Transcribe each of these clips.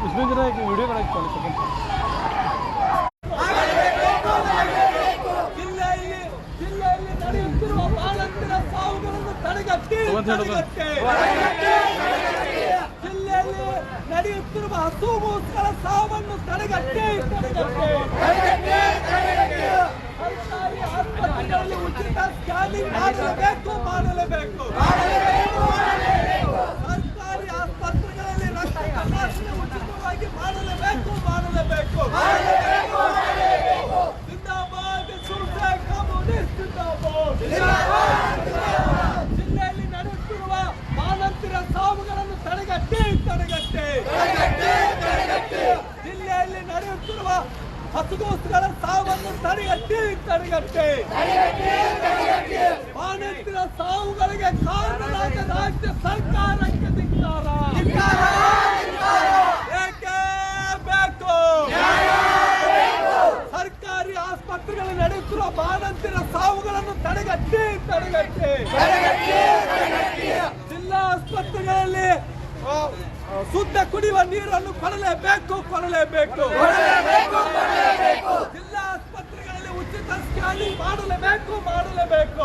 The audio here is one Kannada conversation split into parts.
ಇಷ್ಟು ದಿನ ವಿಡಿಯೋಗಳಾಗಿ ಚಾಲು ಜಿಲ್ಲೆಯಲ್ಲಿ ನಡೆಯುತ್ತಿರುವ ಹಸು ಮೂಸುಗಳ ಸಾವನ್ನು ತಡೆಗಟ್ಟೇ. ಉಚಿತ ಸ್ಕ್ಯಾನಿಂಗ್ ಮಾಡಲೇಬೇಕು ಮಾಡಲೇಬೇಕು ಸರ್ಕಾರಿ ಆಸ್ಪತ್ರೆಗಳಲ್ಲಿ ರಕ್ತ ತಪಾಸಣೆ ಉಚಿತವಾಗಿ ಮಾಡಲೇಬೇಕು ಮಾಡಲೇಬೇಕು ಜಿಂದಾಬಾದ್ ಸುಳ್ಳೆ ಕಮ್ಯುನಿಸ್ಟ್ ಜಿಂದಾಬಾದ್ ಜಿಲ್ಲೆಯಲ್ಲಿ ನಡೆಯುತ್ತಿರುವ ಮಾನಂತಿರ ಸಾವುಗಳನ್ನು ತಡೆಗಟ್ಟಿ ತಡೆಗಟ್ಟಿ ಜಿಲ್ಲೆಯಲ್ಲಿ ನಡೆಯುತ್ತಿರುವ ಹಸುಗೋಸ್ಕರ ಸಾವನ್ನು ತಡೆಗಟ್ಟಿ ತಡೆಗಟ್ಟಿ ಮಾನಂತಿರ ಸಾವುಗಳಿಗೆ ಕಾರಣರಾದ ರಾಜ್ಯ ಸರ್ಕಾರಕ್ಕೆ ಧಿಕ್ಕಾರ ಏಕೆ ಬೇಕು ಸರ್ಕಾರಿ ಆಸ್ಪತ್ರೆಗಳಲ್ಲಿ ನಡೆಯುತ್ತಿರುವ ಮಾನಂತಿರ ಸಾವುಗಳನ್ನು ತಡೆಗಟ್ಟಿ ತಡೆಗಟ್ಟಿ ಜಿಲ್ಲಾ ಆಸ್ಪತ್ರೆಗಳಲ್ಲಿ ಶುದ್ಧ ಕುಡಿಯುವ ನೀರನ್ನು ಕೊಡಲೇಬೇಕು ಕೊಡಲೇಬೇಕು. ಜಿಲ್ಲಾ ಆಸ್ಪತ್ರೆಗಳಲ್ಲಿ ಉಚಿತ ಸ್ಕ್ಯಾನಿಂಗ್ ಮಾಡಲೇಬೇಕು ಮಾಡಲೇಬೇಕು.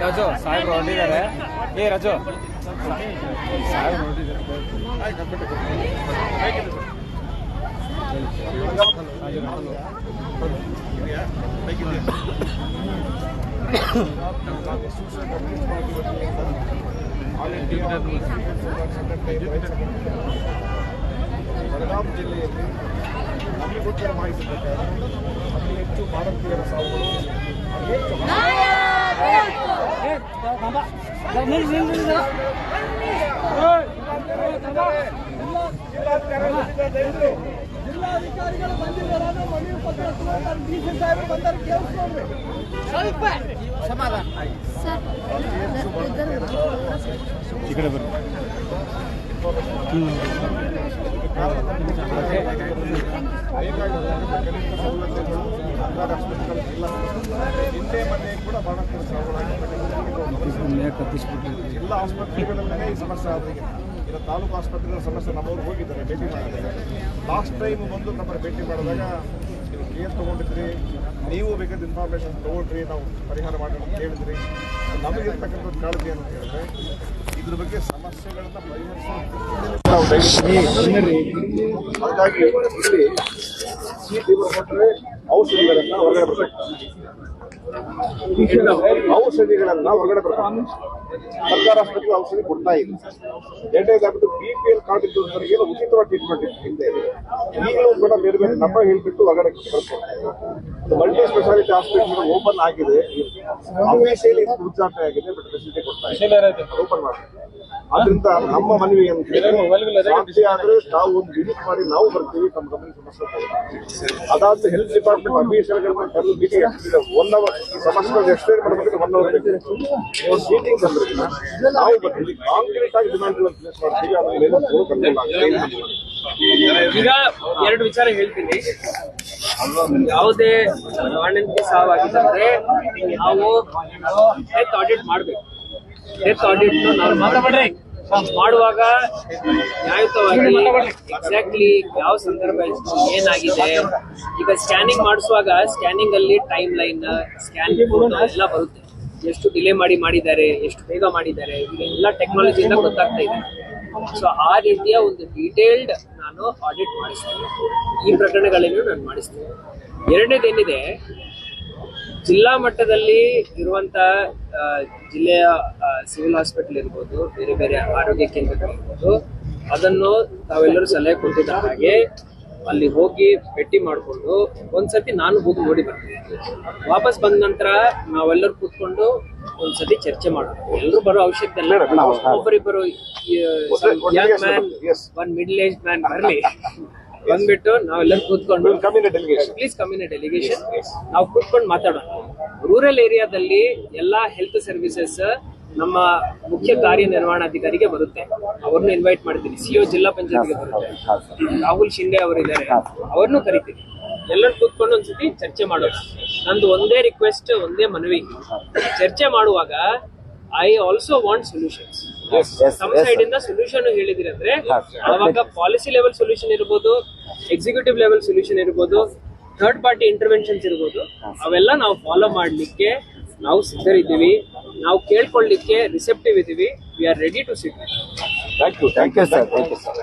ರಾಜು ಸಾಹೇಬ್ರು ಹೊರಟಿದ್ದಾರೆ ಏ ರಾಜು ಸಾಹೇಬ್ರು ಹೊರಟಿದ್ದಾರೆ ಬೆಳಗಾವಿ ಜಿಲ್ಲೆಯಲ್ಲಿ ನಮಗೆ ಗೊತ್ತಿರೋ ಮಾಹಿತಿ ಪ್ರಕಾರ ಅತಿ ಹೆಚ್ಚು ಭಾರತೀಯರ ಸಾವುಗಳು ಅತಿ ಹೆಚ್ಚು ಜಿಲ್ಲಾಧಿಕಾರಿಗಳು ಬಂದಿದ್ದಾರೆ ಮನವಿ ಪತ್ರ ಡಿ ಸಿ ಸಾಹೇಬರು ಬಂದಾರೆ ಕೇಳಿಸ್ಕೊಂಡ್ರಿ ಸ್ವಲ್ಪ. ಈ ಕಡೆ ಬರ್ರಿ ಮೊನ್ನೆ ಬಹಳಷ್ಟು ಸಾವುಗಳಾಗಿ ಎಲ್ಲ ಆಸ್ಪತ್ರೆಗಳಲ್ಲೇ ಈ ಸಮಸ್ಯೆ ಆದ್ರೆ ಈಗ ತಾಲೂಕು ಆಸ್ಪತ್ರೆಯ ಸಮಸ್ಯೆ ನಮ್ಮವ್ರು ಹೋಗಿದ್ದಾರೆ, ಭೇಟಿ ಮಾಡಿದ್ದಾರೆ. ಲಾಸ್ಟ್ ಟೈಮ್ ಬಂದು ನಮ್ಮನ್ನು ಭೇಟಿ ಮಾಡಿದಾಗ ನೀವು ಕೇರ್ ತೊಗೊಂಡಿದ್ರಿ, ನೀವು ಬೇಕಾದ ಇನ್ಫಾರ್ಮೇಷನ್ ತೊಗೊಂಡ್ರಿ, ನಾವು ಪರಿಹಾರ ಮಾಡೋಣ ಅಂತ ಹೇಳಿದ್ರಿ. ನಮಗಿರ್ತಕ್ಕಂಥ ಕಾಳಜಿ ಅಂತ ಹೇಳಿದ್ರೆ, ಇದ್ರ ಬಗ್ಗೆ ಸಮಸ್ಯೆಗಳನ್ನ ಪರಿಹರಿಸೋದು ಹಾಗಾಗಿ ಇಲ್ಲಿ ಔಷಧಿಗಳನ್ನ ಹೊರಗಡೆ ಬರಬೇಕು. ಔಷಧಿಗಳನ್ನ ಹೊರಗಡೆ ಬರಬೇಕು. ಸರ್ಕಾರ ಆಸ್ಪತ್ರೆ ಔಷಧಿ ಕೊಡ್ತಾ ಇಲ್ಲ. ಎರಡನೇದಾಗ್ಬಿಟ್ಟು ಬಿ ಪಿ ಎಲ್ ಕಾರ್ಡ್ ಇದ್ದವರಿಗೆ ಉಚಿತವಾಗಿ ಟ್ರೀಟ್ಮೆಂಟ್ ಹಿಂದೆ. ಇದೆ ಈಗಲೂ ಕೂಡ ಬೇರೆ ಬೇರೆ ನಂಬರ್ ಹೇಳ್ಬಿಟ್ಟು ಒಳಗಡೆ ಮಲ್ಟಿ ಸ್ಪೆಷಾಲಿಟಿ ಆಸ್ಪತ್ರೆ ಓಪನ್ ಆಗಿದೆ. ಅಫಿಷಿಯಲಿ ಉದ್ಘಾಟನೆ ಆಗಿದೆ ಬಟ್ ಫೆಸಿಲಿಟಿ ಕೊಡ್ತಾ ಇದೆ ಓಪನ್ ಮಾಡಿ ಆದ್ರಿಂದ ನಮ್ಮ ಮನವಿ ಸಾಧ್ಯ ಆದ್ರೆ ನಾವು ಒಂದು ವಿಸಿಟ್ ಮಾಡಿ ನಾವು ಬರ್ತೀವಿ ನಮ್ಮ ಗಮನ ಸಮಸ್ಯೆ ಅದಾದ್ರೆ ಅದಾದ್ಮೇಲೆ ಹೆಲ್ತ್ ಡಿಪಾರ್ಟ್ಮೆಂಟ್ ಅಫೀಷಿಯಲ್ಗಳನ್ನ ಕರೆದು ಮೀಟಿಂಗ್ ಒನ್ ಅವರ್ ಸಮಸ್ಯೆ ಎಕ್ಸ್ಪ್ಲೇನ್ ಮಾಡಬೇಕಂದ್ರೆ ಒನ್ ಅವರ್ ಮೀಟಿಂಗ್ ನಾವು ಕಾಂಕ್ರೀಟ್ ಆಗಿ ಡಿಮ್ಯಾಂಡ್ ಪ್ಲೇಸ್ ಮಾಡ್ತೀವಿ ಆಮೇಲೆ ಏನು ಕಂಟ್ರೋಲ್ ಆಗುತ್ತೆ ಈಗ ಎರಡು ವಿಚಾರ ಹೇಳ್ತೀನಿ. ಯಾವುದೇ ಗವರ್ನೆನ್ಸ್ ಸಾವಾಗಿದ್ದರೆ ನಾವು ಡೆತ್ ಆಡಿಟ್ ಮಾಡ್ಬೇಕು. ಡೆತ್ ಆಡಿಟ್ ನಾವು ಮಾತಾಡ್ರಿ ಮಾಡುವಾಗ ನ್ಯಾಯುತವಾಗಿ ಎಕ್ಸಾಕ್ಟ್ಲಿ ಯಾವ ಸಂದರ್ಭ ಏನಾಗಿದೆ? ಈಗ ಸ್ಕ್ಯಾನಿಂಗ್ ಮಾಡಿಸುವಾಗ ಸ್ಕ್ಯಾನಿಂಗ್ ಅಲ್ಲಿ ಟೈಮ್ ಲೈನ್ ಸ್ಕ್ಯಾನ್ ಎಲ್ಲ ಬರುತ್ತೆ. ಎಷ್ಟು ಡಿಲೇ ಮಾಡಿ ಮಾಡಿದ್ದಾರೆ, ಎಷ್ಟು ಬೇಗ ಮಾಡಿದ್ದಾರೆ, ಇದೆಲ್ಲ ಟೆಕ್ನಾಲಜಿಯಿಂದ ಗೊತ್ತಾಗ್ತಾ ಇದೆ. ಸೊ ಆ ರೀತಿಯ ಒಂದು ಡೀಟೇಲ್ಡ್ ನಾನು ಆಡಿಟ್ ಮಾಡಿಸ್ತೇನೆ. ಈ ಪ್ರಕರಣಗಳನ್ನು ನಾನು ಮಾಡಿಸ್ತೇನೆ. ಎರಡನೇದೇನಿದೆ, ಜಿಲ್ಲಾ ಮಟ್ಟದಲ್ಲಿ ಇರುವಂತ ಜಿಲ್ಲೆಯ ಸಿವಿಲ್ ಹಾಸ್ಪಿಟಲ್ ಇರ್ಬೋದು, ಬೇರೆ ಬೇರೆ ಆರೋಗ್ಯ ಕೇಂದ್ರಗಳಿರ್ಬೋದು, ಅದನ್ನು ತಾವೆಲ್ಲರೂ ಸಲಹೆ ಕೊಟ್ಟಿದ್ದ ಹಾಗೆ ಅಲ್ಲಿ ಹೋಗಿ ಭೇಟಿ ಮಾಡಿಕೊಂಡು ಒಂದ್ಸತಿ ನಾನು ಹೋಗಿ ನೋಡಿ ಬರ್ತೀನಿ. ವಾಪಸ್ ಬಂದ ನಂತರ ನಾವೆಲ್ಲರೂ ಕೂತ್ಕೊಂಡು ಒಂದ್ಸತಿ ಚರ್ಚೆ ಮಾಡೋಣ. ಎಲ್ಲರೂ ಬರೋ ಅವಶ್ಯಕತೆ ಇಲ್ಲ. ಒಬ್ಬರಿಬ್ಬರು young man. One middle age man ಬರಲಿ. ಬಂದ್ಬಿಟ್ಟು ನಾವೆಲ್ಲರೂ ಕೂತ್ಕೊಂಡು ಪ್ಲೀಸ್ ಕಮ್ಯುನಿ ಡೆಲಿಗೇಷನ್ ನಾವು ಕೂತ್ಕೊಂಡು ಮಾತಾಡೋಣ. ರೂರಲ್ ಏರಿಯಾದಲ್ಲಿ ಎಲ್ಲಾ ಹೆಲ್ತ್ ಸರ್ವಿಸಸ್ ನಮ್ಮ ಮುಖ್ಯ ಕಾರ್ಯನಿರ್ವಹಣಾಧಿಕಾರಿಗೆ ಬರುತ್ತೆ. ಅವ್ರನ್ನ ಇನ್ವೈಟ್ ಮಾಡ್ತೀನಿ ಸಿಒ ಜಿಲ್ಲಾ ಪಂಚಾಯತ್ಗೆ ಬರುತ್ತೆ. ರಾಹುಲ್ ಶಿಂದೆ ಅವರಿದ್ದಾರೆ. ಅವ್ರನ್ನೂ ಕರಿತೀನಿ. ಎಲ್ಲರೂ ಕೂತ್ಕೊಂಡು ಒಂದ್ಸತಿ ಚರ್ಚೆ ಮಾಡೋಣ. ನಂದು ಒಂದೇ ರಿಕ್ವೆಸ್ಟ್ ಒಂದೇ ಮನವಿ. ಚರ್ಚೆ ಮಾಡುವಾಗ ಐ ಆಲ್ಸೋ ವಾಂಟ್ ಸೊಲ್ಯೂಷನ್ಸ್ ನಮ್ಮ ಸೈಡ್ ಇಂದ ಸೊಲ್ಯೂಷನ್ ಹೇಳಿದ್ರಿ ಅಂದ್ರೆ ಅವಾಗ ಪಾಲಿಸಿ ಲೆವೆಲ್ ಸೊಲ್ಯೂಷನ್ ಇರ್ಬೋದು ಎಕ್ಸಿಕ್ಯೂಟಿವ್ ಲೆವೆಲ್ ಸೊಲ್ಯೂಷನ್ ಇರ್ಬೋದು ಥರ್ಡ್ ಪಾರ್ಟಿ ಇಂಟರ್ವೆನ್ಷನ್ಸ್ ಇರ್ಬೋದು ಅವೆಲ್ಲ ನಾವು ಫಾಲೋ ಮಾಡ್ಲಿಕ್ಕೆ ನಾವು ಸಿದ್ಧರಿದ್ದೀವಿ. ನಾವು ಕೇಳ್ಕೊಳ್ಳಿಕ್ಕೆ ರಿಸೆಪ್ಟಿವ್ ಇದ್ದೀವಿ. We are ready to sit thank you thank you sir thank you sir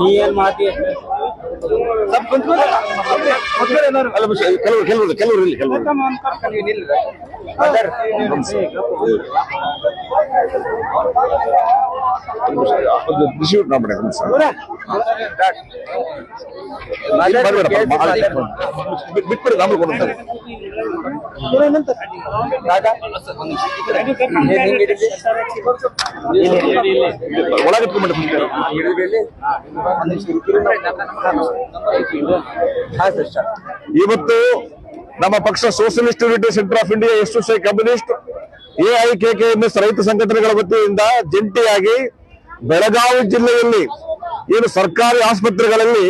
ನೀ ಏನ್ ಮಾತಿ ಕೆಲವರು ಕೆಲವರು ಕೆಲವರು ಮಾಡ್ಬೇಡಿ ಬಿಟ್ಬಿಡಿ ನಮ್ಗೆ ಇವತ್ತು ನಮ್ಮ ಪಕ್ಷ socialist unity centre of India S communist AIKKMS ರೈತ ಸಂಘಟನೆಗಳ ವತಿಯಿಂದ ಜಂಟಿಯಾಗಿ ಬೆಳಗಾವಿ ಜಿಲ್ಲೆಯಲ್ಲಿ ಏನು ಸರ್ಕಾರಿ ಆಸ್ಪತ್ರೆಗಳಲ್ಲಿ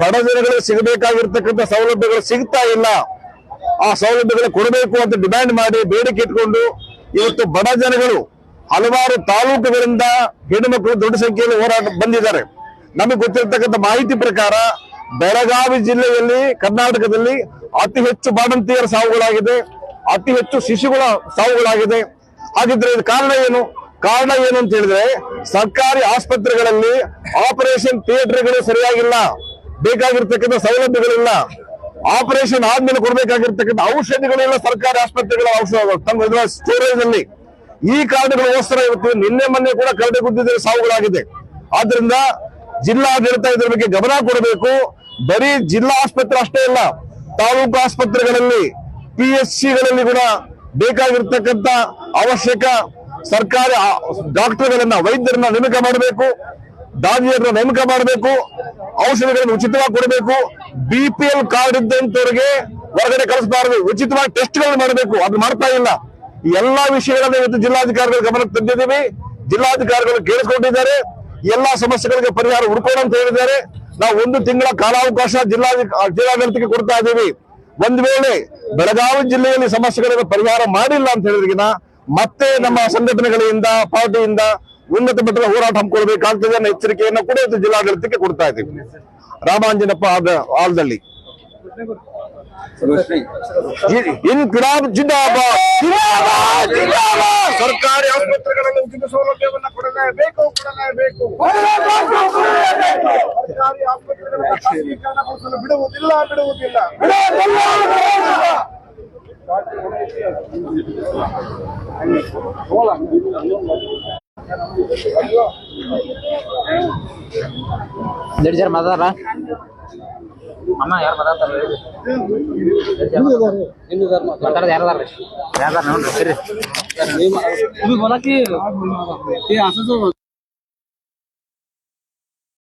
ಬಡ ಜನಗಳಿಗೆ ಸಿಗಬೇಕಾಗಿರ್ತಕ್ಕಂಥ ಸೌಲಭ್ಯಗಳು ಸಿಗ್ತಾ ಇಲ್ಲ. ಆ ಸೌಲಭ್ಯಗಳು ಕೊಡಬೇಕು ಅಂತ ಡಿಮ್ಯಾಂಡ್ ಮಾಡಿ ಬೇಡಿಕೆ ಇಟ್ಕೊಂಡು ಇವತ್ತು ಬಡ ಜನಗಳು ಹಲವಾರು ತಾಲೂಕುಗಳಿಂದ ಹೆಣ್ಣುಮಕ್ಕಳು ದೊಡ್ಡ ಸಂಖ್ಯೆಯಲ್ಲಿ ಹೋರಾಟ ಬಂದಿದ್ದಾರೆ. ನಮಗೆ ಗೊತ್ತಿರತಕ್ಕಂಥ ಮಾಹಿತಿ ಪ್ರಕಾರ ಬೆಳಗಾವಿ ಜಿಲ್ಲೆಯಲ್ಲಿ ಕರ್ನಾಟಕದಲ್ಲಿ ಅತಿ ಹೆಚ್ಚು ಬಾಣಂತಿಯರ ಸಾವುಗಳಾಗಿದೆ. ಅತಿ ಹೆಚ್ಚು ಶಿಶುಗಳ ಸಾವುಗಳಾಗಿದೆ. ಹಾಗಿದ್ರೆ ಇದು ಕಾರಣ ಏನು? ಕಾರಣ ಏನು ಅಂತ ಹೇಳಿದ್ರೆ ಸರ್ಕಾರಿ ಆಸ್ಪತ್ರೆಗಳಲ್ಲಿ ಆಪರೇಷನ್ ಥಿಯೇಟರ್ಗಳು ಸರಿಯಾಗಿಲ್ಲ, ಬೇಕಾಗಿರ್ತಕ್ಕಂಥ ಸೌಲಭ್ಯಗಳಿಲ್ಲ. ಆಪರೇಷನ್ ಆದ್ಮೇಲೆ ಕೊಡಬೇಕಾಗಿರ್ತಕ್ಕಂಥ ಔಷಧಿಗಳೆಲ್ಲ ಸರ್ಕಾರಿ ಆಸ್ಪತ್ರೆಗಳ ಔಷಧ ಸ್ಟೋರೇಜ್ ಅಲ್ಲಿ ಈ ಕಾರಣಗಳಿಗೋಸ್ಕರ ಇವತ್ತು ನಿನ್ನೆ ಮೊನ್ನೆ ಕೂಡ ಕರಡೆ ಗುದ್ದಿದ್ರೆ ಸಾವುಗಳಾಗಿದೆ. ಆದ್ರಿಂದ ಜಿಲ್ಲಾಡಳಿತ ಇದ್ರ ಬಗ್ಗೆ ಗಮನ ಕೊಡಬೇಕು. ಬರೀ ಜಿಲ್ಲಾ ಆಸ್ಪತ್ರೆ ಅಷ್ಟೇ ಇಲ್ಲ ತಾಲೂಕು ಆಸ್ಪತ್ರೆಗಳಲ್ಲಿ ಪಿ ಎಸ್ ಸಿಗಳಲ್ಲಿ ಕೂಡ ಬೇಕಾಗಿರ್ತಕ್ಕಂಥ ಅವಶ್ಯಕ ಸರ್ಕಾರಿ ಡಾಕ್ಟರ್ಗಳನ್ನ, ವೈದ್ಯರನ್ನ ನೇಮಕ ಮಾಡಬೇಕು, ದಾದಿಯರನ್ನ ನೇಮಕ ಮಾಡಬೇಕು, ಔಷಧಿಗಳನ್ನು ಉಚಿತವಾಗಿ ಕೊಡಬೇಕು ಬಿ ಪಿ ಎಲ್ ಕಾರ್ಡ್ ಇದ್ದಂತವರಿಗೆ ಹೊರಗಡೆ ಕಳಿಸಬಾರದು, ಉಚಿತವಾಗಿ ಟೆಸ್ಟ್ಗಳನ್ನು ಮಾಡಬೇಕು, ಅದು ಮಾಡ್ತಾ ಇಲ್ಲ. ಎಲ್ಲಾ ವಿಷಯಗಳನ್ನ ಇವತ್ತು ಜಿಲ್ಲಾಧಿಕಾರಿಗಳ ಗಮನಕ್ಕೆ ತಂದಿದ್ದೀವಿ. ಜಿಲ್ಲಾಧಿಕಾರಿಗಳು ಕೇಳಿಸ್ಕೊಂಡಿದ್ದಾರೆ ಎಲ್ಲಾ ಸಮಸ್ಯೆಗಳಿಗೆ ಪರಿಹಾರ ಹುಡುಕೋಣ ಅಂತ ಹೇಳಿದ್ದಾರೆ. ನಾವು ಒಂದು ತಿಂಗಳ ಕಾಲಾವಕಾಶ ಜಿಲ್ಲಾ ಜಿಲ್ಲಾಡಳಿತಕ್ಕೆ ಕೊಡ್ತಾ ಇದ್ದೀವಿ. ಒಂದ್ ವೇಳೆ ಬೆಳಗಾವಿ ಜಿಲ್ಲೆಯಲ್ಲಿ ಸಮಸ್ಯೆಗಳಿಗೆ ಪರಿಹಾರ ಮಾಡಿಲ್ಲ ಅಂತ ಹೇಳಿದ್ರಿಗಿನ ಮತ್ತೆ ನಮ್ಮ ಸಂಘಟನೆಗಳಿಂದ ಪಾರ್ಟಿಯಿಂದ ಉನ್ನತ ಮಟ್ಟದ ಹೋರಾಟ ಹಮ್ಮಿಕೊಳ್ಬೇಕಾಗ್ತದೆ ಅನ್ನೋ ಎಚ್ಚರಿಕೆಯನ್ನು ಕೂಡ ಇವತ್ತು ಜಿಲ್ಲಾಡಳಿತಕ್ಕೆ ಕೊಡ್ತಾ ಇದ್ದೀವಿ. ರಾಮಾಂಜನಪ್ಪ ಆದ- ಆಲ್ದಳ್ಳಿ ಇ- ಇನ್ಕಿಲಾಬ್ ಜಿಂದಾಬಾದ್. ಸರ್ಕಾರಿ ಆಸ್ಪತ್ರೆಗಳಲ್ಲಿ ಉಚಿತ ಸೌಲಭ್ಯವನ್ನು ಕೊಡಲೇಬೇಕು ಕೊಡಲೇಬೇಕು. ಸರ್ಕಾರಿ ಆಸ್ಪತ್ರೆಗಳನ್ನು ಬಿಡುವುದಿಲ್ಲ ಬಿಡುವುದಿಲ್ಲ. ನಡಿ ಸರ್ ಮಾತಾಡ ಅಮ್ಮ ಯಾರು ಮಾತಾಡ್ತಾರ ಮಾತಾಡೋದು ಯಾರು ಅದಾರ ಯಾರು ನೋಡ್ರಿ ಸರಿ ನೀವು ಬೋಲಾಕಿ